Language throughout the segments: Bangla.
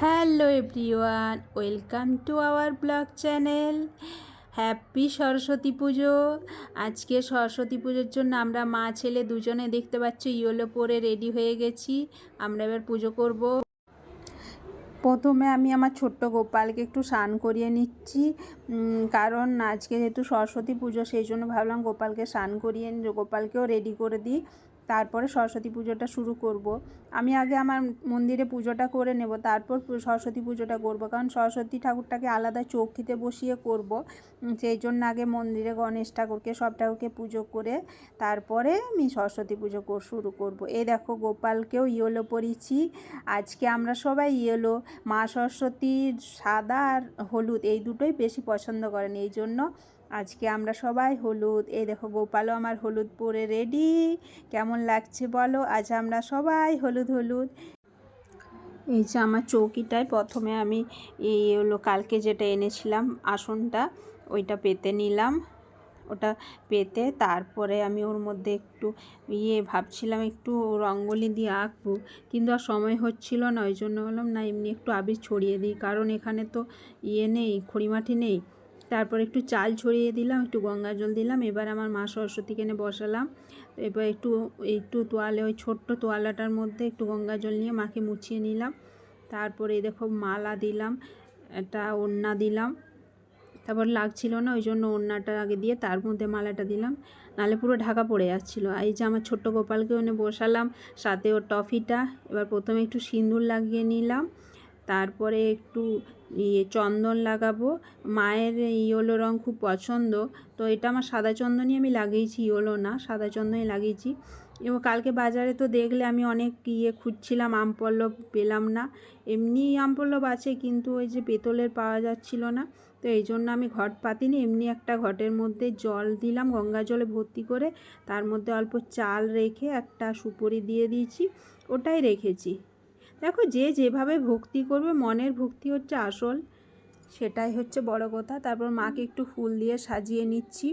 Hello everyone, welcome to our blog channel. Happy Saraswati Puja. আজকে সরস্বতী পুজোর জন্য আমরা মা ছেলে দুজনে দেখতে পাচ্ছি, ইয়েলো পরে রেডি হয়ে গেছি। আমরা এবার পুজো করব। প্রথমে আমি আমার ছোট্ট গোপালকে একটু স্নান করিয়ে নিচ্ছি। কারণ আজকে যেহেতু সরস্বতী পুজো, সেই জন্য ভাবলাম গোপালকে স্নান করিয়ে গোপালকেও রেডি করে দিই। তারপরে সরস্বতী পুজোটা শুরু করব। আমি আগে আমার মন্দিরে পুজোটা করে নেব, তারপর সরস্বতী পুজোটা করব। কারণ সরস্বতী ঠাকুরটাকে আলাদা চৌকিতে বসিয়ে করব। সেই জন্য আগে মন্দিরে গণেশ ঠাকুরকে, সব ঠাকুরকে পুজো করে তারপরে আমি সরস্বতী পুজো শুরু করব। এই দেখো গোপালকেও ইয়েলো পরিয়েছি। আজকে আমরা সবাই ইয়েলো। মা সরস্বতীর সাদা আর হলুদ, এই দুটোই বেশি পছন্দ করেন। এই জন্য আজকে আমরা সবাই হলুদ। এই দেখো গোপালও আমার হলুদ পরে রেডি কেমন লাগছে বলো? আজ আমরা সবাই হলুদ হলুদ। এই যে আমার চৌকিটায় প্রথমে আমি এই হলো কালকে যেটা এনেছিলাম আসনটা, ওইটা পেতে নিলাম। ওটা পেতে তারপরে আমি ওর মধ্যে একটু ইয়ে ভাবছিলাম, একটু রঙ্গোলি দিয়ে আঁকবো। কিন্তু আর সময় হচ্ছিল না, ওই জন্য বললাম, না, এমনি একটু আবির ছড়িয়ে দিই। কারণ এখানে তো ইয়ে নেই, খড়িমাটি নেই। তারপর একটু চাল ছড়িয়ে দিলাম, একটু গঙ্গা জল দিলাম, এবার আমার মা সরস্বতীকে এনে বসালাম। এবার একটু একটু তোয়ালে, ওই ছোট্ট তোয়ালাটার মধ্যে একটু গঙ্গা জল নিয়ে মাকে মুছিয়ে নিলাম। তারপরে দেখো মালা দিলাম, একটা ওড়না দিলাম। তারপর লাগছিল না, ওই জন্য ওড়নাটা আগে দিয়ে তার মধ্যে মালাটা দিলাম। নালে পুরো ঢাকা পড়ে যাচ্ছিল। এই যে আমার ছোট্ট গোপালকে ওনে বসালাম, সাথে ওর টফিটা। এবার প্রথমে একটু সিঁদুর লাগিয়ে নিলাম। তারপরে একটু ইয়ে চন্দন লাগাবো। মায়ের ইয়েলো রং খুব পছন্দ। তো এটা আমার সাদা চন্দনই আমি লাগিয়েছি, ইয়েলো না, সাদা চন্দনই লাগিয়েছি। এবং কালকে বাজারে তো দেখলে আমি অনেক ইয়ে খুঁজছিলাম, আম পল্লব পেলাম না। এমনি আম পল্লব আছে কিন্তু ওই যে পেতলের পাওয়া যাচ্ছিল না। তো এই জন্য আমি ঘট পাতিনি, এমনি একটা ঘটের মধ্যে জল দিলাম, গঙ্গা জলে ভর্তি করে, তার মধ্যে অল্প চাল রেখে একটা সুপুরি দিয়ে দিয়েছি, ওটাই রেখেছি। দেখো যে যেভাবে ভক্তি করবে, মনের ভক্তি হচ্ছে আসল। সেটাই হচ্ছে বড় কথা। তারপর মাকে একটু ফুল দিয়ে সাজিয়ে নিচ্ছি।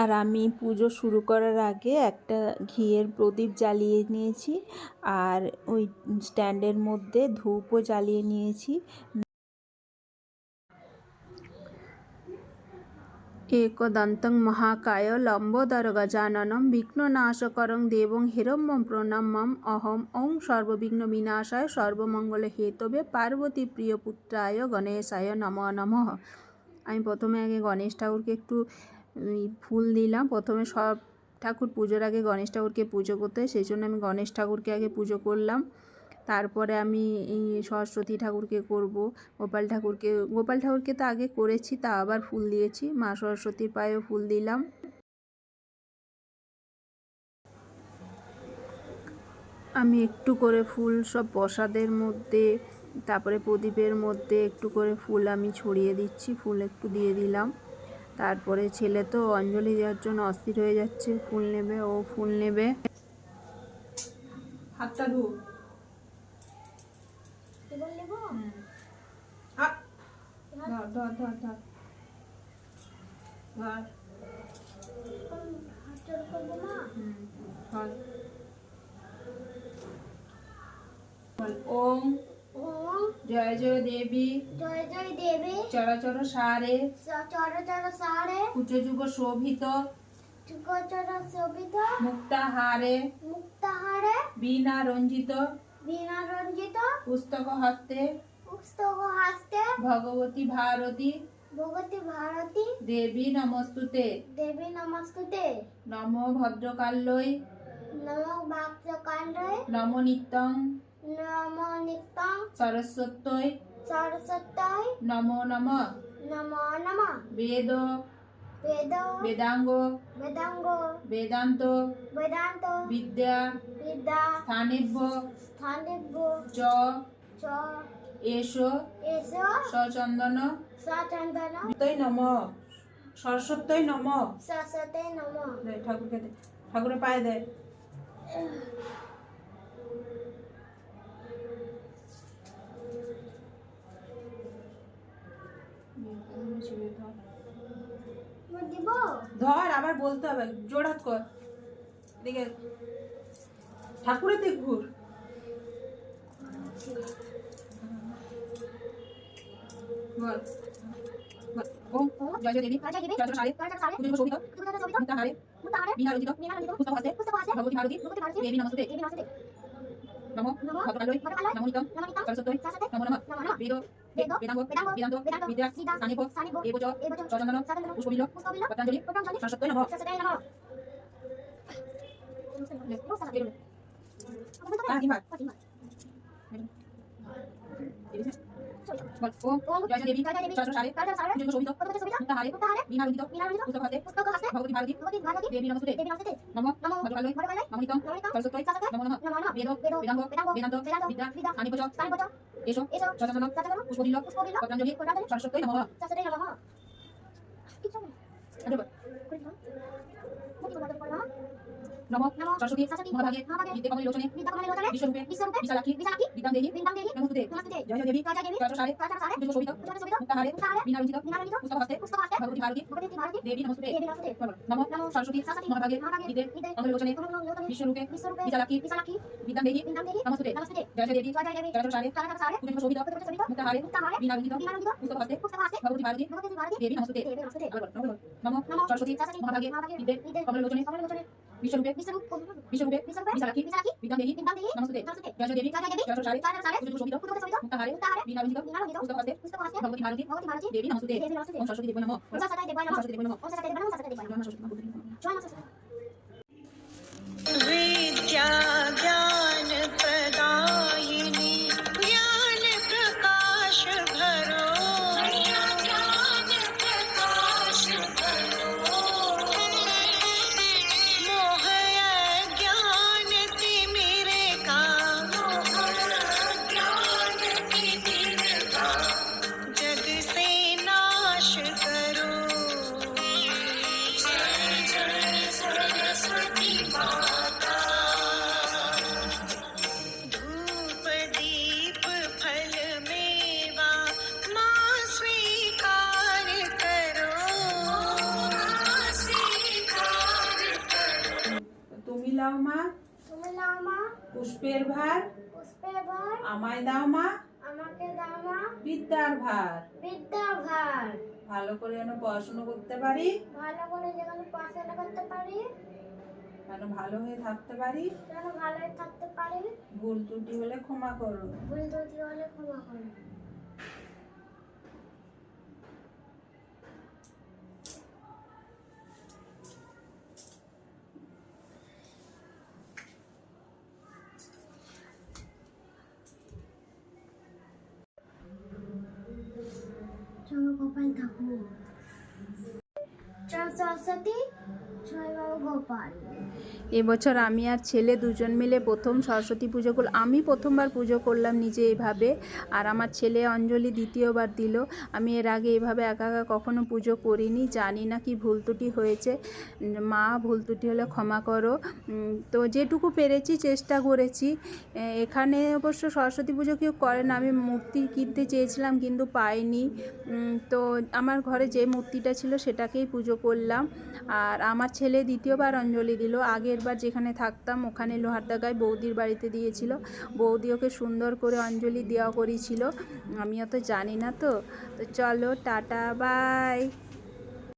আর আমি পুজো শুরু করার আগে একটা ঘিয়ের প্রদীপ জ্বালিয়ে নিয়েছি। আর ওই স্ট্যান্ডের মধ্যে ধূপও জ্বালিয়ে নিয়েছি। একদন্তং মহাকায় লম্বোদর গজাননম বিঘ্ননাশকরং দেবং হিরম্যম প্রণম্যম অহম ওং সর্ববিঘ্ন বিনাশায় সর্বমঙ্গল হেতবে পার্বতী প্রিয় পুত্রায় গণেশায় নম নমঃ আমি প্রথমে আগে গণেশ ঠাকুরকে একটু ফুল দিলাম। প্রথমে সব ঠাকুর পুজোর আগে গণেশ ঠাকুরকে পুজো করতে সেই জন্য আমি গণেশ ঠাকুরকে আগে পুজো করলাম। তারপরে আমি সরস্বতী ঠাকুরকে করব, গোপাল ঠাকুরকে গোপাল ঠাকুরকে তো আগে করেছি, তা আবার ফুল দিয়েছি। মা সরস্বতীর পায়েও ফুল দিলাম। আমি একটু করে ফুল সব প্রসাদের মধ্যে, তারপরে প্রদীপের মধ্যে একটু করে ফুল আমি ছড়িয়ে দিচ্ছি, ফুল একটু দিয়ে দিলাম। তারপরে ছেলে তো অঞ্জলি দেওয়ার জন্য অস্থির হয়ে যাচ্ছে, ফুল নেবে, ও ফুল নেবে। হাতটা ধু হাত ধর ধর ধর ধর ধর হুম, ধর বল, ওম জয় জয় দেবী জয় জয় দেবী চরাচর সারে চর চর সারে যুগ শোভিত শোভিত মুক্তাহারে। মুক্তাহারে। বীণা রঞ্জিত বিনা রঞ্জিত পুস্তক হস্তে হাস্তে ভগবতী ভারতী। ভগবতী ভারতী। দেবী নমস্তুতে। দেবী নমস্তুতে। নম ভদ্রকাল্যই নম কাণ্ডে নম নিত্যং। নম নিত্যং। সরস্বত্যই সরস্বতী নম নম। নম নম। বেদ। বেদ। বেদাঙ্গ। বেদাঙ্গ। বেদান্ত। বেদান্ত। বিদ্যা। বিদ্যা। স্থানেভ্য। স্থানিভ্য। চ। চ। এস। সচন্দন সচন্দন তৈ নম। সরস্বত্যই নম। সরস্বতী নম। দে, ঠাকুরকে দে ঠাকুরের পায়ে দে। ধর আবার বলতে হবে। জোর হাত কর। দেখে ঠাকুরের দিক ঘুর বল বল ওম জয় জয় দেবী জয় জয় সারে। পুজো শোভিত তুমি তো ছবিটা মুক্তা হারে বিনা রঞ্জিত পুস্তক হাতে ভগবতী ভারতী দেবী নমস্তে নমো ভদ্রকালয় নমো নিতম সরস্বতী নমো নমঃ বেদ বেদ বেদাঙ্গ বেদান্ত বিদ্যা সানিধ্য এবচ সচন্দন পুষ্পবিল পতঞ্জলি সরস্বতী নমঃ তিনবার এসো এসো সচন্দন সচন্দন পুষ্পবিল পুষ্পবিল পতঞ্জলি পতঞ্জলি সরস্বতী নমঃ। সরস্বতী নমঃ কি চলে আরে বল করি না মুক্তি বন্ধ করে না নমো সরস্বতী মহাভাগে মহাভাগে বিদ্যে কমলী লোচনে বিশ্বরূপে বিশালাক্ষী বিশালাক্ষী বিদ্যাং দেহি বিদ্যাং দেহি নমস্তে নমস্তে জয় দেবী জয় জয় দেবী। জয় জয় সারে জয় জয় সারে পুজো শোভিত পুজো শোভিত মুক্তা হারে মুতাহারে বিনা রঞ্জিত বিনা রঞ্জিত পুস্তক হাতে পুস্তক আছে ভগবতী ভারতী দেবী নমস্তে দেবী নমস্তে নমো সরস্বতী মহাভাগে মহাভাগে বিদ্যে বিদ্যে কমলী লোচনে বিশ্বরূপে বিশালাক্ষী বিশালাক্ষী বিদ্যাং দেহি বিদ্যাং দেহি নমস্তে নমস্তে জয় দেবী জয় জয় দেবী জয় জয় সারে জয় জয় সারে পুজো শোভিত পুজো শোভিত মুক্তা হারে মুতাহারে বিনা রঞ্জিত বিনা রঞ্জিত পুস্তক হাতে পুস্তক আছে ভগবতী ভারতী দেবী নমস্তে দেবী নমস্তে নমো সরস্বতী মহাভাগে মহাভাগে বিদ্যে বিদ্যে কমলী লোচনে কমলে লোচনে বিশ্বরূপে বিশ্বরূপ বিশালাক্ষী বিশালাক্ষী বিদ্যাং দেহি বিদ্যাং দেহি নমস্তে জয় দেবী জয় দেবী সারে শোভিত পুজো শোভিত মুক্তা হারে মুতাহারে বিনা রঞ্জিত বিনা রঞ্জিত পুস্তক হাতে পুস্তক আছে ভগবতী ভারতী দেবী নমস্তে দেবী ওম সরস্বতী দেবী নমঃ সরস্বতী দেবায় নমঃ সরস্বতী দেবী নমঃ সরস্বতী দেবায় নমঃ সরস্বতী জয় নমঃ পুষ্পের ভার পুষ্পের ভার আমায় দাও মা আমাকে দাও মা বিদ্যার ভার। বিদ্যার ভার। ভালো করে যেন পড়াশোনা করতে পারি ভালো করে যেন পড়াশোনা করতে পারি যেন ভালো হয়ে থাকতে পারি যেন ভালো হয়ে থাকতে পারি। ভুল ত্রুটি হলে ক্ষমা করো। ভুল ত্রুটি হলে ক্ষমা করো চলো গোপাল ঠাকুর জয় সরস্বতী জয় বাবু গোপাল এবছর আমি আর ছেলে দুজন মিলে প্রথম সরস্বতী পুজো করলাম আমি প্রথমবার পুজো করলাম নিজে এইভাবে আর আমার ছেলে অঞ্জলি দ্বিতীয়বার দিল। আমি এর আগে এভাবে একা একা কখনো পুজো করিনি, জানি না কি ভুল ত্রুটি হয়েছে। মা, ভুল ত্রুটি হলে ক্ষমা করো। তো যেটুকু পেরেছি, চেষ্টা করেছি। এখানে অবশ্য সরস্বতী পুজো কেউ করে না, আমি মূর্তি কিনতে চেয়েছিলাম কিন্তু পাইনি। তো আমার ঘরে যে মূর্তিটা ছিল সেটাকেই পুজো করলাম। আর আমার ছেলে দ্বিতীয়বার অঞ্জলি দিল। আগের বার যেখানে থাকতাম, ওখানে লোহার দাগায় বৌদির বাড়িতে দিয়েছিল। বৌদি ওকে সুন্দর করে অঞ্জলি দেওয়া করেছিল। আমিও তো জানি না তো। তো চলো, টাটা, বাই।